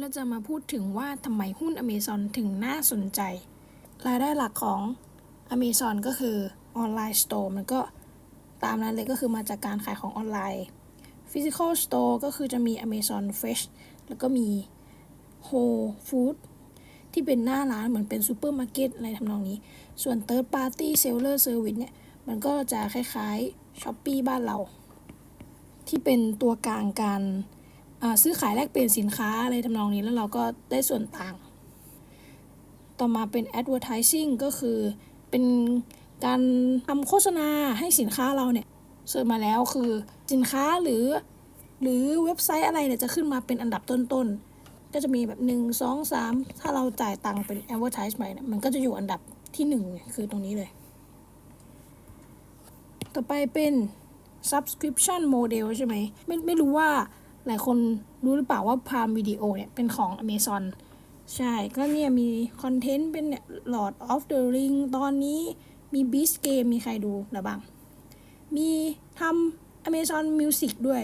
เราจะมาพูดถึงว่าทำไมหุ้น Amazon ถึงน่าสนใจ รายได้หลักของ Amazon ก็คือออนไลน์สโตร์มันก็ตามนั้นเลยก็คือมาจากการขายของออนไลน์ Physical Store ก็คือจะมี Amazon Fresh แล้วก็มี Whole Food ที่เป็นหน้าร้านเหมือนเป็นซูเปอร์มาร์เก็ตอะไรทำนองนี้ ส่วน Third Party Seller Service เนี่ย มันก็จะคล้ายๆ Shopee บ้านเรา ที่เป็นตัวกลางการ ซื้อขายแลกเปลี่ยนสินค้าอะไรทำนองนี้แล้วเราก็ได้ส่วนต่าง ต่อมาเป็น advertising ก็คือเป็นการทำโฆษณาให้สินค้าเราเนี่ยเสิร์ชมาแล้วคือสินค้าหรือ หรือเว็บไซต์อะไรเนี่ยจะขึ้นมาเป็นอันดับต้นๆ ก็จะมีแบบ 1 2 3 ถ้าเราจ่ายตังค์เป็น advertise ไปเนี่ยมันก็จะอยู่อันดับที่ 1 คือตรงนี้เลย ต่อไปเป็น subscription model ใช่ไหมไม่ไม่รู้ว่า หลายคนรู้หรือเปล่าว่า Prime Video เนี่ย เป็นของ Amazon ใช่ ก็เนี่ยมีคอนเทนต์เป็นเนี่ย Lord of the Ring ตอนนี้มี Beast Game มีใครดูหรือบ้าง มีทำ Amazon Music ด้วย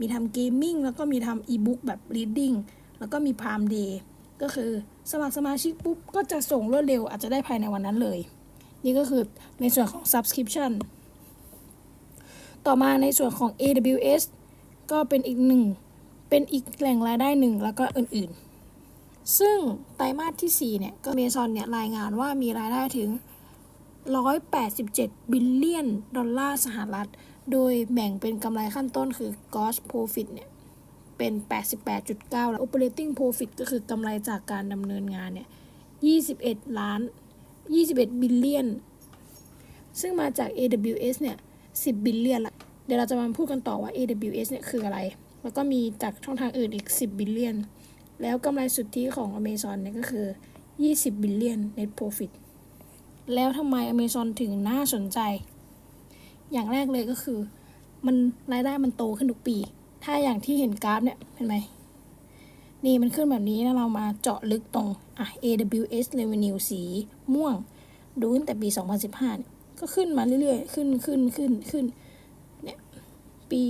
มีทำเกมมิ่งแล้วก็มีทำอีบุ๊กแบบ reading แล้วก็มี Prime Day ก็คือสมัครสมาชิกปุ๊บ ก็จะส่งรวดเร็วอาจจะได้ภายในวันนั้นเลย นี่ก็คือในส่วนของ subscription ต่อมาในส่วนของ AWS ก็เป็นอีกหนึ่ง เป็นอีกแหล่งรายได้หนึ่งแล้วก็อื่นๆ ซึ่งไตรมาสที่ 4 เนี่ยก็เมซอนเนี่ยรายงานว่ามีรายได้ถึง 187 บิลเลียนดอลลาร์สหรัฐ โดยแบ่งเป็นกำไรขั้นต้นคือ gross profit เนี่ยเป็น 88.9 แล้ว operating profit ก็คือกำไรจากการดำเนินงานเนี่ย 21 ล้าน 21 บิลเลียน ซึ่งมาจาก AWS เนี่ย 10 บิลเลียนละ เดี๋ยวเราจะมาพูดกันต่อว่า AWS เนี่ยคืออะไร แล้วก็มีจากช่องทางอื่นอีก 10 บิลเลียน แล้วกำไรสุทธิของ Amazon เนี่ยก็คือ 20 บิลเลียน net profit แล้วทำไม Amazon ถึงน่าสนใจ อย่างแรกเลยก็คือ มันรายได้มันโตขึ้นทุกปี ถ้าอย่างที่เห็นกราฟเนี่ย เห็นไหม นี่มันขึ้นแบบนี้แล้วเรามาเจาะลึกตรงอะ AWS revenue สีม่วง ดูตั้งแต่ปี 2015 ก็ขึ้นมาเรื่อยๆ ขึ้นขึ้นขึ้นขึ้นน ปี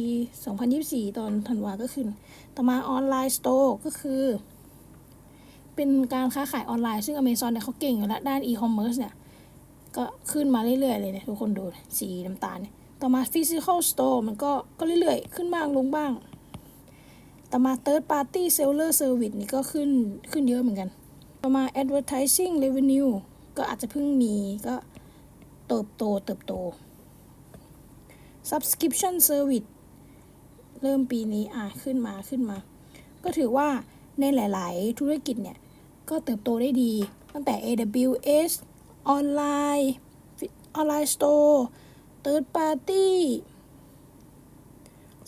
2024 ตอนธันวาก็ขึ้นต่อมาออนไลน์สโตร์ก็คือ เป็นการค้าขายออนไลน์ ซึ่ง Amazon เนี่ยเขาเก่งอยู่แล้วด้าน e-commerce เนี่ย ก็ขึ้นมาเรื่อยๆ เลยเนี่ยทุกคนดูสีน้ำตาลเนี่ยต่อมา physical store มันก็ก็เรื่อยๆ ขึ้นบ้างลงบ้าง ต่อมา third party seller service นี่ก็ขึ้นขึ้นเยอะเหมือนกัน ต่อมา advertising revenue ก็อาจจะเพิ่งมีก็เติบโตเติบโต subscription service เริ่มปีนี้อะขึ้นมาขึ้นมา ก็ถือว่าในหลาย ๆ ธุรกิจเนี่ย ก็เติบโตได้ดี ตั้งแต่ AWS ออนไลน์ออนไลน์สโตร์ third party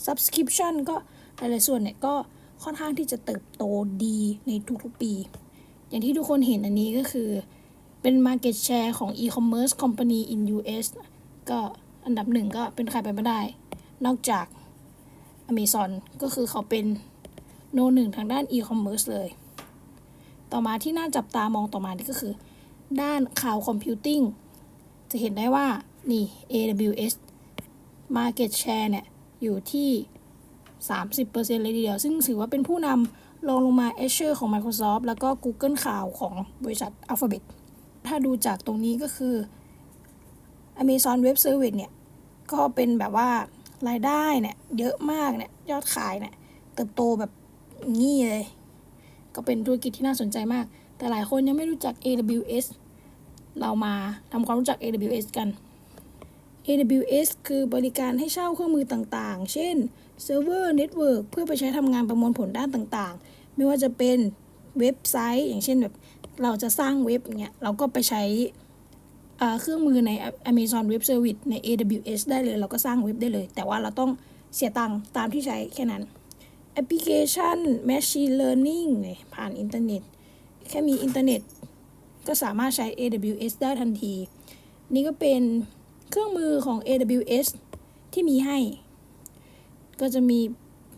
subscription ก็หลาย ๆ ส่วนเนี่ย ก็ค่อนข้างที่จะเติบโตดีในทุก ๆ ปี อย่างที่ทุกคนเห็นอันนี้ก็คือเป็น market share ของ e-commerce company in US ก็ อันดับหนึ่งก็เป็นใครไปไม่ได้ นอกจาก Amazon ก็คือเขาเป็นโนหนึ่งทางด้าน e-commerce เลย ต่อมาที่น่าจับตามองต่อมานี่ก็คือ ด้าน cloud computing จะเห็นได้ว่า นี่ AWS market share เนี่ย อยู่ที่ 30%เลยทีเดียว ซึ่งถือว่าเป็นผู้นำรองลงมา Azure ของ Microsoft แล้วก็ Google Cloud ของบริษัท Alphabet ถ้าดูจากตรงนี้ก็คือ Amazon Web Service เนี่ย ก็เป็นแบบว่ารายได้เนี่ย เยอะมากเนี่ย ยอดขายเนี่ย เติบโตแบบงี้เลย ก็เป็นธุรกิจที่น่าสนใจมาก แต่หลายคนยังไม่รู้จัก AWS เรามาทำความรู้จัก AWS กัน AWS คือบริการให้เช่าเครื่องมือต่างๆ เช่นเซิร์ฟเวอร์เน็ตเวิร์กเพื่อไปใช้ทำงานประมวลผลด้านต่างๆ ไม่ว่าจะเป็นเว็บไซต์ อย่างเช่นแบบเราจะสร้างเว็บเงี้ยเราก็ไปใช้ เครื่องมือใน Amazon Web Service ใน AWS ได้เลย เราก็สร้างเว็บได้เลย แต่ว่าเราต้องเสียตังค์ตามที่ใช้แค่นั้นแอปพลิเคชัน Machine Learning ผ่านอินเทอร์เน็ต แค่มีอินเทอร์เน็ต ก็สามารถใช้ AWS ได้ทันที นี่ก็เป็นเครื่องมือของ AWS ที่มีให้ ก็จะมี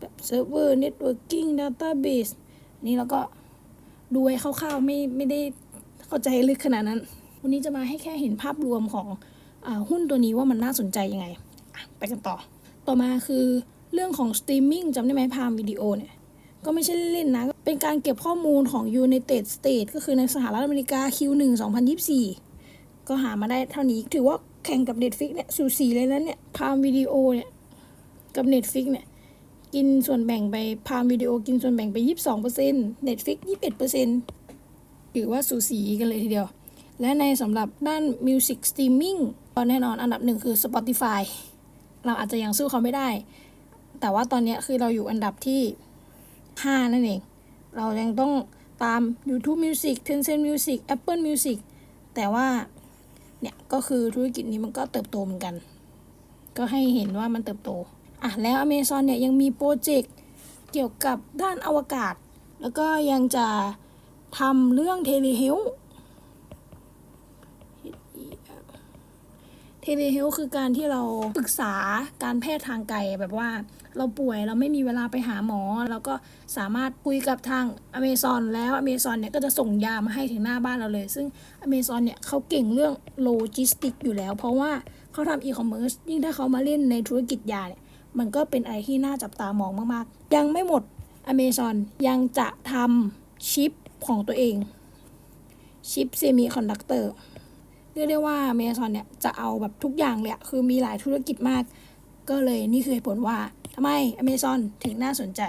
แบบเซิร์ฟเวอร์เน็ตเวิร์กิ่งดัตต้าเบสนี่เราก็ดูไว้คร่าวๆ ไม่ไม่ได้เข้าใจลึกขนาดนั้น วันนี้จะมาให้แค่เห็นภาพรวมของอหุ้นตัวนี้ว่ามันน่าสนใจยังไง ไปกันต่อ ต่อมาคือเรื่องของสตรีมมิ่งจำได้ไหมพามวิดีโอเนี่ย ก็ไม่ใช่เล่นนะเป็นเป็นการเก็บข้อมูลของ United States ก็คือในสหรัฐอเมริกา Q1 2024 ก็หามาได้เท่านี้ ถือว่าแข่งกับ Netflix เนี่ยสูสีเลยนะเนี่ยพามวิดีโอเนี่ย กับ Netflix เนี่ยกินส่วนแบ่งไปพามวิดีโอกินส่วนแบ่งไป 22% Netflix 21%ถือว่าสูสีกันเลยทีเดียว และในสำหรับด้าน Music Streaming ก็แน่นอนอันดับหนึ่งคือ Spotify เราอาจจะยังสู้เขาไม่ได้ แต่ว่าตอนนี้คือเราอยู่อันดับที่ 5 นั่นเอง เรายังต้องตาม YouTube Music Tencent Music Apple Music แต่ว่า เนี่ย ก็คือธุรกิจนี้มันก็เติบโตเหมือนกัน ก็ให้เห็นว่ามันเติบโต อะ แล้ว Amazon เนี่ย ยังมีโปรเจกต์เกี่ยวกับด้านอวกาศ แล้วก็ยังจะทำเรื่องเทเลเฮล เทเลเฮลคือการที่เราปรึกษาการแพทย์ทางไกลแบบว่าเราป่วยเราไม่มีเวลาไปหาหมอ เราก็สามารถคุยกับทางอเมซอนแล้วอเมซอนเนี่ยก็จะส่งยามาให้ถึงหน้าบ้านเราเลย ซึ่งอเมซอนเนี่ยเขาเก่งเรื่องโลจิสติกอยู่แล้ว เพราะว่าเขาทำอีคอมเมิร์ซยิ่งถ้าเขามาเล่นในธุรกิจยาเนี่ยมันก็เป็นอะไรที่น่าจับตามองมากๆ ยังไม่หมดอเมซอนยังจะทำชิปของตัวเองชิปเซมิคอนดักเตอร์ เรียกได้ว่าเมซอนเนี่ยจะเอาแบบทุกอย่างเลยคือมีหลายธุรกิจมาก ก็เลยนี่คือเหตุผลว่าทำไมอเมซอนถึงน่าสนใจ